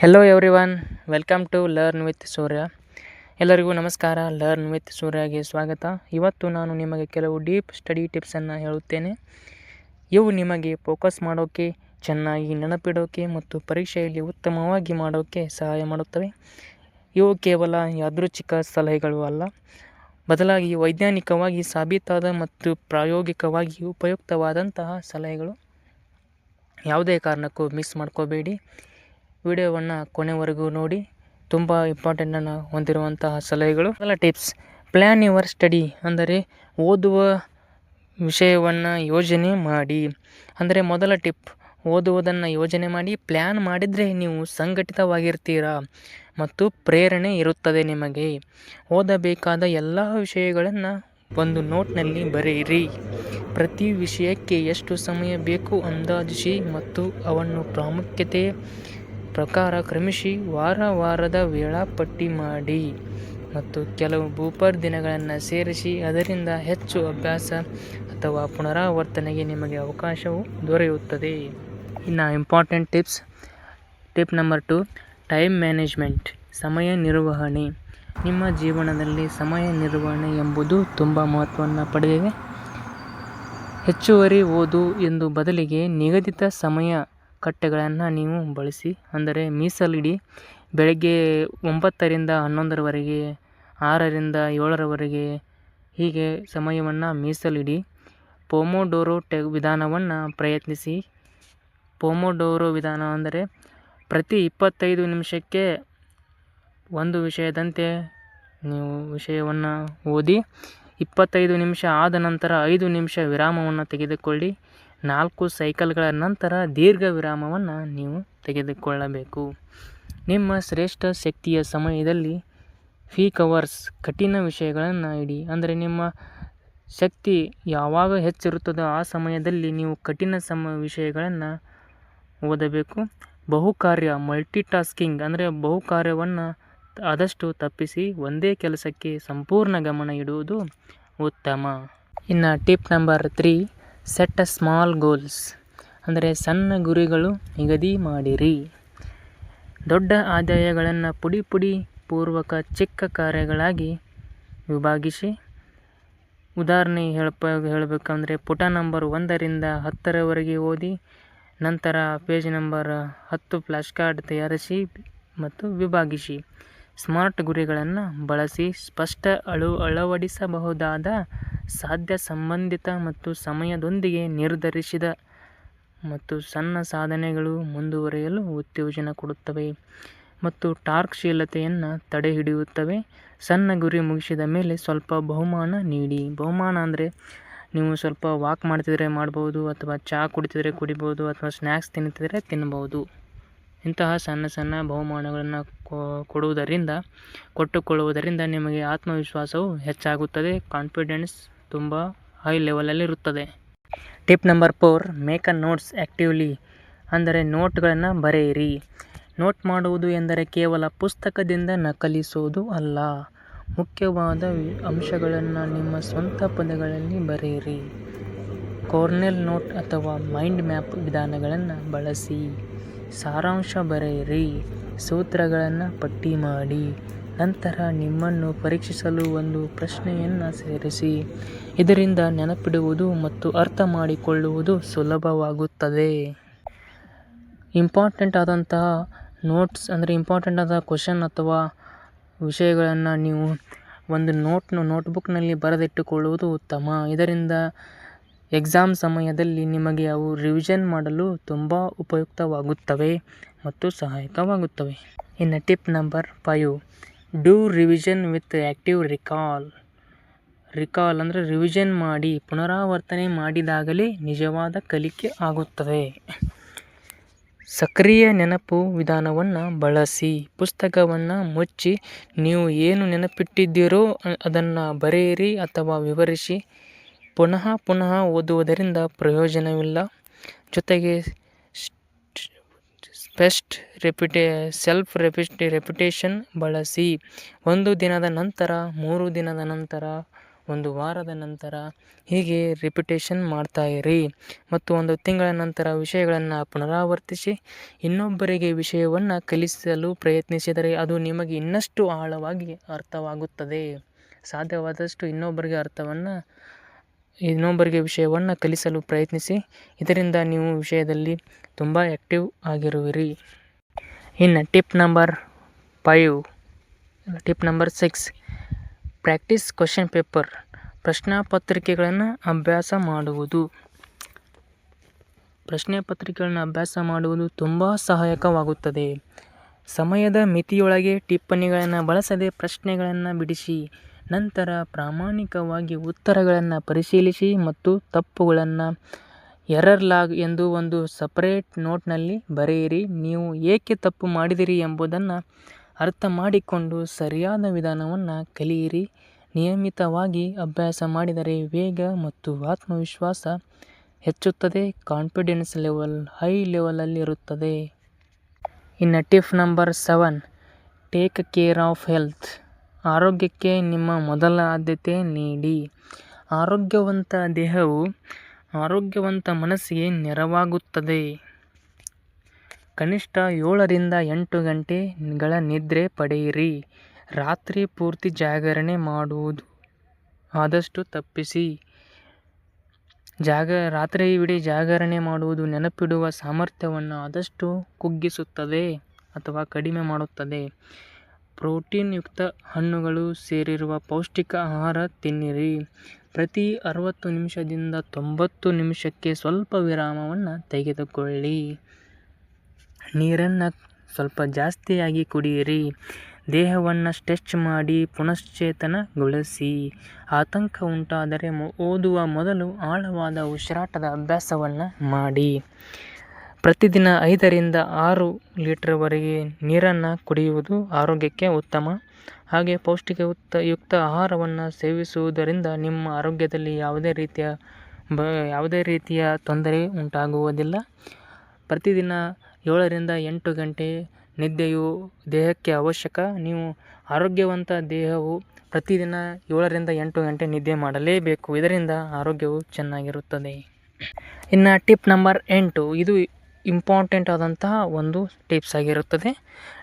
Hello everyone welcome to learn with Surya ಎಲ್ಲರಿಗೂ ನಮಸ್ಕಾರ learn with ಸೂರ್ಯಗೆ ಸ್ವಾಗತ. ಇವತ್ತು ನಾನು ನಿಮಗೆ ಕೆಲವು ಡೀಪ್ ಸ್ಟಡಿ ಟಿಪ್ಸನ್ನು ಹೇಳುತ್ತೇನೆ. ಇವು ನಿಮಗೆ ಫೋಕಸ್ ಮಾಡೋಕ್ಕೆ ಚೆನ್ನಾಗಿ ನೆನಪಿಡೋಕೆ ಮತ್ತು ಪರೀಕ್ಷೆಯಲ್ಲಿ ಉತ್ತಮವಾಗಿ ಮಾಡೋಕ್ಕೆ ಸಹಾಯ ಮಾಡುತ್ತವೆ. ಇವು ಕೇವಲ ಯಾದೃಚ್ಛಿಕ ಸಲಹೆಗಳು ಅಲ್ಲ. ಬದಲಾಗಿ ವೈಜ್ಞಾನಿಕವಾಗಿ ಸಾಬೀತಾದ ಮತ್ತು ಪ್ರಾಯೋಗಿಕವಾಗಿ ಉಪಯುಕ್ತವಾದಂತಹ ಸಲಹೆಗಳು. ಯಾವುದೇ ಕಾರಣಕ್ಕೂ ಮಿಸ್ ಮಾಡ್ಕೋಬೇಡಿ. ವಿಡಿಯೋವನ್ನು ಕೊನೆವರೆಗೂ ನೋಡಿ. ತುಂಬ ಇಂಪಾರ್ಟೆಂಟನ್ನು ಹೊಂದಿರುವಂತಹ ಸಲಹೆಗಳು. ಎಲ್ಲ ಟಿಪ್ಸ್ ಪ್ಲ್ಯಾನ್ ಯುವರ್ ಸ್ಟಡಿ ಅಂದರೆ ಓದುವ ವಿಷಯವನ್ನು ಯೋಜನೆ ಮಾಡಿ. ಅಂದರೆ ಮೊದಲ ಟಿಪ್ ಓದುವುದನ್ನು ಯೋಜನೆ ಮಾಡಿ. ಪ್ಲ್ಯಾನ್ ಮಾಡಿದರೆ ನೀವು ಸಂಘಟಿತವಾಗಿರ್ತೀರಾ ಮತ್ತು ಪ್ರೇರಣೆ ಇರುತ್ತದೆ ನಿಮಗೆ. ಓದಬೇಕಾದ ಎಲ್ಲ ವಿಷಯಗಳನ್ನು ಒಂದು ನೋಟ್ನಲ್ಲಿ ಬರೆಯಿರಿ. ಪ್ರತಿ ವಿಷಯಕ್ಕೆ ಎಷ್ಟು ಸಮಯ ಬೇಕು ಅಂದಾಜಿಸಿ ಮತ್ತು ಅವನ್ನು ಪ್ರಾಮುಖ್ಯತೆ ಪ್ರಕಾರ ಕ್ರಮಿಸಿ ವಾರ ವಾರದ ವೇಳಾಪಟ್ಟಿ ಮಾಡಿ ಮತ್ತು ಕೆಲವು ಭೂಪರ್ ದಿನಗಳನ್ನು ಸೇರಿಸಿ ಅದರಿಂದ ಹೆಚ್ಚು ಅಭ್ಯಾಸ ಅಥವಾ ಪುನರಾವರ್ತನೆಗೆ ನಿಮಗೆ ಅವಕಾಶವು ದೊರೆಯುತ್ತದೆ. ಇನ್ನು important tips tip number two time management ಸಮಯ ನಿರ್ವಹಣೆ. ನಿಮ್ಮ ಜೀವನದಲ್ಲಿ ಸಮಯ ನಿರ್ವಹಣೆ ಎಂಬುದು ತುಂಬ ಮಹತ್ವವನ್ನು ಪಡೆದಿದೆ. ಹೆಚ್ಚುವರಿ ಓದು ಎಂದು ಬದಲಿಗೆ ನಿಗದಿತ ಸಮಯ ಕಟ್ಟೆಗಳನ್ನು ನೀವು ಬಳಸಿ, ಅಂದರೆ ಮೀಸಲಿಡಿ ಬೆಳಗ್ಗೆ ಒಂಬತ್ತರಿಂದ ಹನ್ನೊಂದರವರೆಗೆ, ಆರರಿಂದ ಏಳರವರೆಗೆ ಹೀಗೆ ಸಮಯವನ್ನು ಮೀಸಲಿಡಿ. ಪೋಮೋಡೋರೋ ಟೆ ವಿಧಾನವನ್ನು ಪ್ರಯತ್ನಿಸಿ. ಪೋಮೋಡೋರೋ ವಿಧಾನ ಅಂದರೆ ಪ್ರತಿ ಇಪ್ಪತ್ತೈದು ನಿಮಿಷಕ್ಕೆ ಒಂದು ವಿಷಯದಂತೆ ನೀವು ವಿಷಯವನ್ನು ಓದಿ, ಇಪ್ಪತ್ತೈದು ನಿಮಿಷ ಆದ ನಂತರ ಐದು ನಿಮಿಷ ವಿರಾಮವನ್ನು ತೆಗೆದುಕೊಳ್ಳಿ. ನಾಲ್ಕು ಸೈಕಲ್ಗಳ ನಂತರ ದೀರ್ಘ ವಿರಾಮವನ್ನು ನೀವು ತೆಗೆದುಕೊಳ್ಳಬೇಕು. ನಿಮ್ಮ ಶ್ರೇಷ್ಠ ಶಕ್ತಿಯ ಸಮಯದಲ್ಲಿ ಫೀ ಕವರ್ಸ್ ಕಠಿಣ ವಿಷಯಗಳನ್ನು ಇಡಿ. ಅಂದರೆ ನಿಮ್ಮ ಶಕ್ತಿ ಯಾವಾಗ ಹೆಚ್ಚಿರುತ್ತದೋ ಆ ಸಮಯದಲ್ಲಿ ನೀವು ಕಠಿಣ ಸಮ ವಿಷಯಗಳನ್ನು ಓದಬೇಕು. ಬಹುಕಾರ್ಯ ಮಲ್ಟಿಟಾಸ್ಕಿಂಗ್ ಅಂದರೆ ಬಹುಕಾರ್ಯವನ್ನು ಆದಷ್ಟು ತಪ್ಪಿಸಿ ಒಂದೇ ಕೆಲಸಕ್ಕೆ ಸಂಪೂರ್ಣ ಗಮನ ಇಡುವುದು ಉತ್ತಮ. ಇನ್ನು tip number three set a small goals ಅಂದರೆ ಸಣ್ಣ ಗುರಿಗಳು ನಿಗದಿ ಮಾಡಿರಿ. ದೊಡ್ಡ ಆದಾಯಗಳನ್ನು ಪುಡಿ ಪುಡಿ ಪೂರ್ವಕ ಚಿಕ್ಕ ಕಾರ್ಯಗಳಾಗಿ ವಿಭಾಗಿಸಿ. ಉದಾಹರಣೆ ಹೇಳಪ್ಪ ಹೇಳಬೇಕಂದ್ರೆ ಪುಟ ನಂಬರ್ ಒಂದರಿಂದ ಹತ್ತರವರೆಗೆ ಓದಿ, ನಂತರ ಪೇಜ್ ನಂಬರ್ ಹತ್ತು ಫ್ಲಾಶ್ ಕಾರ್ಡ್ ತಯಾರಿಸಿ ಮತ್ತು ವಿಭಾಗಿಸಿ. ಸ್ಮಾರ್ಟ್ ಗುರಿಗಳನ್ನು ಬಳಸಿ ಸ್ಪಷ್ಟ ಅಳು ಅಳವಡಿಸಬಹುದಾದ ಸಾಧ್ಯ ಸಂಬಂಧಿತ ಮತ್ತು ಸಮಯದೊಂದಿಗೆ ನಿರ್ಧರಿಸಿದ ಮತ್ತು ಸಣ್ಣ ಸಾಧನೆಗಳು ಮುಂದುವರಿಯಲು ಉತ್ತೇಜನ ಕೊಡುತ್ತವೆ ಮತ್ತು ಟಾರ್ಕ್ಶೀಲತೆಯನ್ನು ತಡೆಹಿಡಿಯುತ್ತವೆ. ಸಣ್ಣ ಗುರಿ ಮುಗಿಸಿದ ಮೇಲೆ ಸ್ವಲ್ಪ ಬಹುಮಾನ ನೀಡಿ. ಬಹುಮಾನ ಅಂದರೆ ನೀವು ಸ್ವಲ್ಪ ವಾಕ್ ಮಾಡ್ತಿದ್ರೆ ಮಾಡ್ಬೋದು ಅಥವಾ ಚಹಾ ಕುಡಿತಿದ್ರೆ ಕುಡಿಬೋದು ಅಥವಾ ಸ್ನ್ಯಾಕ್ಸ್ ತಿಂತಿದ್ರೆ ತಿನ್ಬೋದು. ಇಂತಹ ಸಣ್ಣ ಸಣ್ಣ ಬಹುಮಾನಗಳನ್ನು ಕೊಡುವುದರಿಂದ, ಕೊಟ್ಟುಕೊಳ್ಳುವುದರಿಂದ ನಿಮಗೆ ಆತ್ಮವಿಶ್ವಾಸವು ಹೆಚ್ಚಾಗುತ್ತದೆ ಕಾನ್ಫಿಡೆನ್ಸ್ ತುಂಬ high ಲೆವೆಲಲ್ಲಿರುತ್ತದೆ tip number four make a notes actively ಅಂದರೆ ನೋಟ್ಗಳನ್ನು ಬರೆಯಿರಿ. ನೋಟ್ ಮಾಡುವುದು ಎಂದರೆ ಕೇವಲ ಪುಸ್ತಕದಿಂದ ನಕಲಿಸುವುದು ಅಲ್ಲ. ಮುಖ್ಯವಾದ ಅಂಶಗಳನ್ನು ನಿಮ್ಮ ಸ್ವಂತ ಪದಗಳಲ್ಲಿ ಬರೆಯಿರಿ. ಕಾರ್ನೆಲ್ ನೋಟ್ ಅಥವಾ ಮೈಂಡ್ ಮ್ಯಾಪ್ ವಿಧಾನಗಳನ್ನು ಬಳಸಿ. ಸಾರಾಂಶ ಬರೆಯಿರಿ. ಸೂತ್ರಗಳನ್ನು ಪಟ್ಟಿ ಮಾಡಿ. ನಂತರ ನಿಮ್ಮನ್ನು ಪರೀಕ್ಷಿಸಲು ಒಂದು ಪ್ರಶ್ನೆಯನ್ನು ಸೇರಿಸಿ. ಇದರಿಂದ ನೆನಪಿಡುವುದು ಮತ್ತು ಅರ್ಥ ಮಾಡಿಕೊಳ್ಳುವುದು ಸುಲಭವಾಗುತ್ತದೆ. ಇಂಪಾರ್ಟೆಂಟ್ ಆದಂತಹ ನೋಟ್ಸ್ ಅಂದರೆ ಇಂಪಾರ್ಟೆಂಟ್ ಆದ ಕ್ವಶನ್ ಅಥವಾ ವಿಷಯಗಳನ್ನು ನೀವು ಒಂದು ನೋಟ್ನು, ನೋಟ್ಬುಕ್ನಲ್ಲಿ ಬರೆದಿಟ್ಟುಕೊಳ್ಳುವುದು ಉತ್ತಮ. ಇದರಿಂದ ಎಕ್ಸಾಮ್ ಸಮಯದಲ್ಲಿ ನಿಮಗೆ ಅವು ರಿವಿಷನ್ ಮಾಡಲು ತುಂಬ ಉಪಯುಕ್ತವಾಗುತ್ತವೆ ಮತ್ತು ಸಹಾಯಕವಾಗುತ್ತವೆ. ಇನ್ನು tip number five. Do revision with active recall. Recall ಅಂದರೆ ರಿವಿಷನ್ ಮಾಡಿ ಪುನರಾವರ್ತನೆ ಮಾಡಿದಾಗಲೇ ನಿಜವಾದ ಕಲಿಕೆ ಆಗುತ್ತದೆ. ಸಕ್ರಿಯ ನೆನಪು ವಿಧಾನವನ್ನು ಬಳಸಿ, ಪುಸ್ತಕವನ್ನು ಮುಚ್ಚಿ, ನೀವು ಏನು ನೆನಪಿಟ್ಟಿದ್ದೀರೋ ಅದನ್ನು ಬರೆಯಿರಿ ಅಥವಾ ವಿವರಿಸಿ. ಪುನಃ ಪುನಃ ಓದುವುದರಿಂದ ಪ್ರಯೋಜನವಿಲ್ಲ. ಜೊತೆಗೆ ಬೆಸ್ಟ್ ರೆಪ್ಯುಟೇ, ಸೆಲ್ಫ್ ರೆಪಿಟಿ ರೆಪ್ಯುಟೇಷನ್ ಬಳಸಿ ಒಂದು ದಿನದ ನಂತರ, ಮೂರು ದಿನದ ನಂತರ, ಒಂದು ವಾರದ ನಂತರ ಹೀಗೆ ರಿಪಿಟೇಷನ್ ಮಾಡ್ತಾ ಇರಿ. ಮತ್ತು ಒಂದು ತಿಂಗಳ ನಂತರ ವಿಷಯಗಳನ್ನು ಪುನರಾವರ್ತಿಸಿ, ಇನ್ನೊಬ್ಬರಿಗೆ ವಿಷಯವನ್ನು ಕಲಿಸಲು ಪ್ರಯತ್ನಿಸಿದರೆ ಅದು ನಿಮಗೆ ಇನ್ನಷ್ಟು ಆಳವಾಗಿ ಅರ್ಥವಾಗುತ್ತದೆ. ಸಾಧ್ಯವಾದಷ್ಟು ಇನ್ನೊಬ್ಬರಿಗೆ ಅರ್ಥವನ್ನು ಇನ್ನೊಬ್ಬರಿಗೆ ವಿಷಯವನ್ನು ಕಲಿಸಲು ಪ್ರಯತ್ನಿಸಿ. ಇದರಿಂದ ನೀವು ವಿಷಯದಲ್ಲಿ ತುಂಬ ಆ್ಯಕ್ಟಿವ್ ಆಗಿರುವಿರಿ. ಇನ್ನು tip number five tip number six practice question paper ಪ್ರಶ್ನಾಪತ್ರಿಕೆಗಳನ್ನು ಅಭ್ಯಾಸ ಮಾಡುವುದು. ಪ್ರಶ್ನೆ ಪತ್ರಿಕೆಗಳನ್ನು ಅಭ್ಯಾಸ ಮಾಡುವುದು ತುಂಬ ಸಹಾಯಕವಾಗುತ್ತದೆ. ಸಮಯದ ಮಿತಿಯೊಳಗೆ ಟಿಪ್ಪಣಿಗಳನ್ನು ಬಳಸದೆ ಪ್ರಶ್ನೆಗಳನ್ನು ಬಿಡಿಸಿ. ನಂತರ ಪ್ರಾಮಾಣಿಕವಾಗಿ ಉತ್ತರಗಳನ್ನು ಪರಿಶೀಲಿಸಿ ಮತ್ತು ತಪ್ಪುಗಳನ್ನು ಎರರ್ ಲಾಗ್ ಎಂದು ಒಂದು ಸಪರೇಟ್ ನೋಟ್ನಲ್ಲಿ ಬರೆಯಿರಿ. ನೀವು ಏಕೆ ತಪ್ಪು ಮಾಡಿದಿರಿ ಎಂಬುದನ್ನು ಅರ್ಥ ಮಾಡಿಕೊಂಡು ಸರಿಯಾದ ವಿಧಾನವನ್ನು ಕಲಿಯಿರಿ. ನಿಯಮಿತವಾಗಿ ಅಭ್ಯಾಸ ಮಾಡಿದರೆ ವೇಗ ಮತ್ತು ಆತ್ಮವಿಶ್ವಾಸ ಹೆಚ್ಚುತ್ತದೆ ಕಾನ್ಫಿಡೆನ್ಸ್ ಲೆವೆಲ್ ಹೈ ಲೆವೆಲಲ್ಲಿರುತ್ತದೆ ಇನ್ನು tip number seven take care of health ಆರೋಗ್ಯಕ್ಕೆ ನಿಮ್ಮ ಮೊದಲ ಆದ್ಯತೆ ನೀಡಿ. ಆರೋಗ್ಯವಂತ ದೇಹವು ಆರೋಗ್ಯವಂತ ಮನಸ್ಸಿಗೆ ನೆರವಾಗುತ್ತದೆ. ಕನಿಷ್ಠ ಏಳರಿಂದ ಎಂಟು ಗಂಟೆಗಳ ನಿದ್ರೆ ಪಡೆಯಿರಿ. ರಾತ್ರಿ ಪೂರ್ತಿ ಜಾಗರಣೆ ಮಾಡುವುದು ಆದಷ್ಟು ತಪ್ಪಿಸಿ. ಜಾಗ, ರಾತ್ರಿ ಇಡೀ ಜಾಗರಣೆ ಮಾಡುವುದು ನೆನಪಿಡುವ ಸಾಮರ್ಥ್ಯವನ್ನು ಆದಷ್ಟು ಕುಗ್ಗಿಸುತ್ತದೆ ಅಥವಾ ಕಡಿಮೆ ಮಾಡುತ್ತದೆ. ಪ್ರೋಟೀನ್ ಯುಕ್ತ ಹಣ್ಣುಗಳು ಸೇರಿರುವ ಪೌಷ್ಟಿಕ ಆಹಾರ ತಿನ್ನಿರಿ. ಪ್ರತಿ ಅರವತ್ತು ನಿಮಿಷದಿಂದ ತೊಂಬತ್ತು ನಿಮಿಷಕ್ಕೆ ಸ್ವಲ್ಪ ವಿರಾಮವನ್ನು ತೆಗೆದುಕೊಳ್ಳಿ. ನೀರನ್ನು ಸ್ವಲ್ಪ ಜಾಸ್ತಿಯಾಗಿ ಕುಡಿಯಿರಿ. ದೇಹವನ್ನು ಸ್ಟ್ರೆಚ್ ಮಾಡಿ ಪುನಶ್ಚೇತನಗೊಳಿಸಿ. ಆತಂಕ ಉಂಟಾದರೆ ಓದುವ ಮೊದಲು ಆಳವಾದ ಉಸಿರಾಟದ ಅಭ್ಯಾಸವನ್ನು ಮಾಡಿ. ಪ್ರತಿದಿನ ಐದರಿಂದ ಆರು ಲೀಟ್ರ್ವರೆಗೆ ನೀರನ್ನು ಕುಡಿಯುವುದು ಆರೋಗ್ಯಕ್ಕೆ ಉತ್ತಮ. ಹಾಗೆ ಪೌಷ್ಟಿಕಯುಕ್ತ, ಯುಕ್ತ ಆಹಾರವನ್ನು ಸೇವಿಸುವುದರಿಂದ ನಿಮ್ಮ ಆರೋಗ್ಯದಲ್ಲಿ ಯಾವುದೇ ರೀತಿಯ ಬ, ಯಾವುದೇ ರೀತಿಯ ತೊಂದರೆ ಉಂಟಾಗುವುದಿಲ್ಲ. ಪ್ರತಿದಿನ ಏಳರಿಂದ ಎಂಟು ಗಂಟೆ ನಿದ್ದೆಯು ದೇಹಕ್ಕೆ ಅವಶ್ಯಕ. ನೀವು ಆರೋಗ್ಯವಂತ ದೇಹವು ಪ್ರತಿದಿನ ಏಳರಿಂದ ಎಂಟು ಗಂಟೆ ನಿದ್ದೆ ಮಾಡಲೇಬೇಕು. ಇದರಿಂದ ಆರೋಗ್ಯವು ಚೆನ್ನಾಗಿರುತ್ತದೆ. ಇನ್ನು ಟಿಪ್ ನಂಬರ್ ಎಂಟು. ಇದು ಇಂಪಾರ್ಟೆಂಟ್ ಆದಂತಹ ಒಂದು ಟಿಪ್ಸ್ ಆಗಿರುತ್ತದೆ.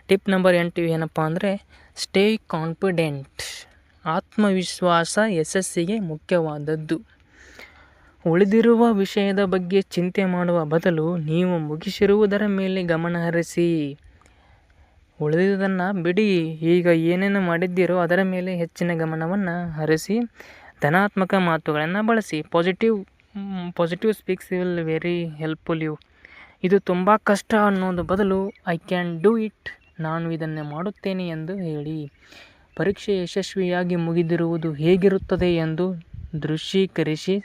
ಟಿಪ್ ನಂಬರ್ ಎಂಟು ಏನಪ್ಪ ಅಂದರೆ ಸ್ಟೇ ಕಾನ್ಫಿಡೆಂಟ್ ಆತ್ಮವಿಶ್ವಾಸ ಯಶಸ್ಸಿಗೆ ಮುಖ್ಯವಾದದ್ದು. ಉಳಿದಿರುವ ವಿಷಯದ ಬಗ್ಗೆ ಚಿಂತೆ ಮಾಡುವ ಬದಲು ನೀವು ಮುಗಿಸಿರುವುದರ ಮೇಲೆ ಗಮನ ಹರಿಸಿ. ಉಳಿದಿದ್ದನ್ನು ಬಿಡಿ, ಈಗ ಏನೇನು ಮಾಡಿದ್ದೀರೋ ಅದರ ಮೇಲೆ ಹೆಚ್ಚಿನ ಗಮನವನ್ನು ಹರಿಸಿ. ಧನಾತ್ಮಕ ಮಾತುಗಳನ್ನು ಬಳಸಿ. Positive positive speaks will very helpful you ಇದು ತುಂಬ ಕಷ್ಟ ಅನ್ನೋದು ಬದಲು ಐ ಕ್ಯಾನ್ ಡೂ ಇಟ್ ನಾನು ಇದನ್ನು ಮಾಡುತ್ತೇನೆ ಎಂದು ಹೇಳಿ. ಪರೀಕ್ಷೆ ಯಶಸ್ವಿಯಾಗಿ ಮುಗಿದಿರುವುದು ಹೇಗಿರುತ್ತದೆ ಎಂದು ದೃಶ್ಯೀಕರಿಸಿ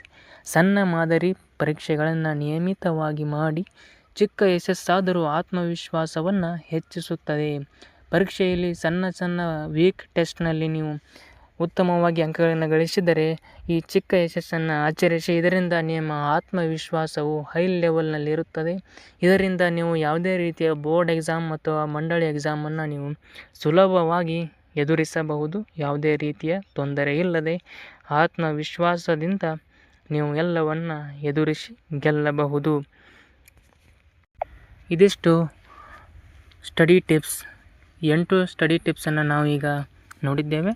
ಸಣ್ಣ ಮಾದರಿ ಪರೀಕ್ಷೆಗಳನ್ನು ನಿಯಮಿತವಾಗಿ ಮಾಡಿ ಚಿಕ್ಕ ಯಶಸ್ಸಾದರೂ ಆತ್ಮವಿಶ್ವಾಸವನ್ನು ಹೆಚ್ಚಿಸುತ್ತದೆ. ಪರೀಕ್ಷೆಯಲ್ಲಿ ಸಣ್ಣ ಸಣ್ಣ ವೀಕ್ ಟೆಸ್ಟ್ನಲ್ಲಿ ನೀವು ಉತ್ತಮವಾಗಿ ಅಂಕಗಳನ್ನು ಗಳಿಸಿದರೆ ಈ ಚಿಕ್ಕ ಯಶಸ್ಸನ್ನು ಆಚರಿಸಿ ಇದರಿಂದ ನಿಮ್ಮ ಆತ್ಮವಿಶ್ವಾಸವು ಹೈ ಲೆವೆಲ್ನಲ್ಲಿರುತ್ತದೆ ಇದರಿಂದ ನೀವು ಯಾವುದೇ ರೀತಿಯ ಬೋರ್ಡ್ ಎಕ್ಸಾಮ್ ಅಥವಾ ಮಂಡಳಿ ಎಕ್ಸಾಮನ್ನು ನೀವು ಸುಲಭವಾಗಿ ಎದುರಿಸಬಹುದು. ಯಾವುದೇ ರೀತಿಯ ತೊಂದರೆ ಇಲ್ಲದೆ ಆತ್ಮವಿಶ್ವಾಸದಿಂದ ನೀವು ಎಲ್ಲವನ್ನು ಎದುರಿಸಿ ಗೆಲ್ಲಬಹುದು. ಇದಿಷ್ಟು ಸ್ಟಡಿ ಟಿಪ್ಸ್ ಎಂಟು ಸ್ಟಡಿ ಟಿಪ್ಸನ್ನು ನಾವೀಗ ನೋಡಿದ್ದೇವೆ.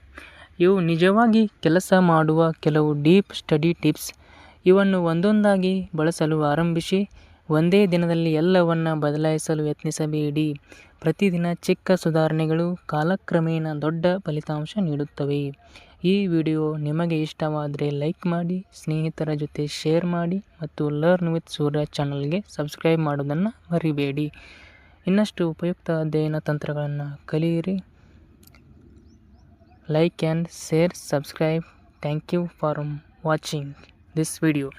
ಇವು ನಿಜವಾಗಿ ಕೆಲಸ ಮಾಡುವ ಕೆಲವು ಡೀಪ್ ಸ್ಟಡಿ ಟಿಪ್ಸ್. ಇವನ್ನು ಒಂದೊಂದಾಗಿ ಬಳಸಲು ಆರಂಭಿಸಿ, ಒಂದೇ ದಿನದಲ್ಲಿ ಎಲ್ಲವನ್ನು ಬದಲಾಯಿಸಲು ಯತ್ನಿಸಬೇಡಿ. ಪ್ರತಿದಿನ ಚಿಕ್ಕ ಸುಧಾರಣೆಗಳು ಕಾಲಕ್ರಮೇಣ ದೊಡ್ಡ ಫಲಿತಾಂಶ ನೀಡುತ್ತವೆ. ಈ ವಿಡಿಯೋ ನಿಮಗೆ ಇಷ್ಟವಾದರೆ ಲೈಕ್ ಮಾಡಿ, ಸ್ನೇಹಿತರ ಜೊತೆ ಶೇರ್ ಮಾಡಿ ಮತ್ತು ಲರ್ನ್ ವಿತ್ ಸೂರ್ಯ ಚಾನಲ್ಗೆ ಸಬ್ಸ್ಕ್ರೈಬ್ ಮಾಡೋದನ್ನು ಮರಿಬೇಡಿ. ಇನ್ನಷ್ಟು ಉಪಯುಕ್ತ ಅಧ್ಯಯನ ತಂತ್ರಗಳನ್ನು ಕಲಿಯಿರಿ. Like and share subscribe. Thank you for watching this video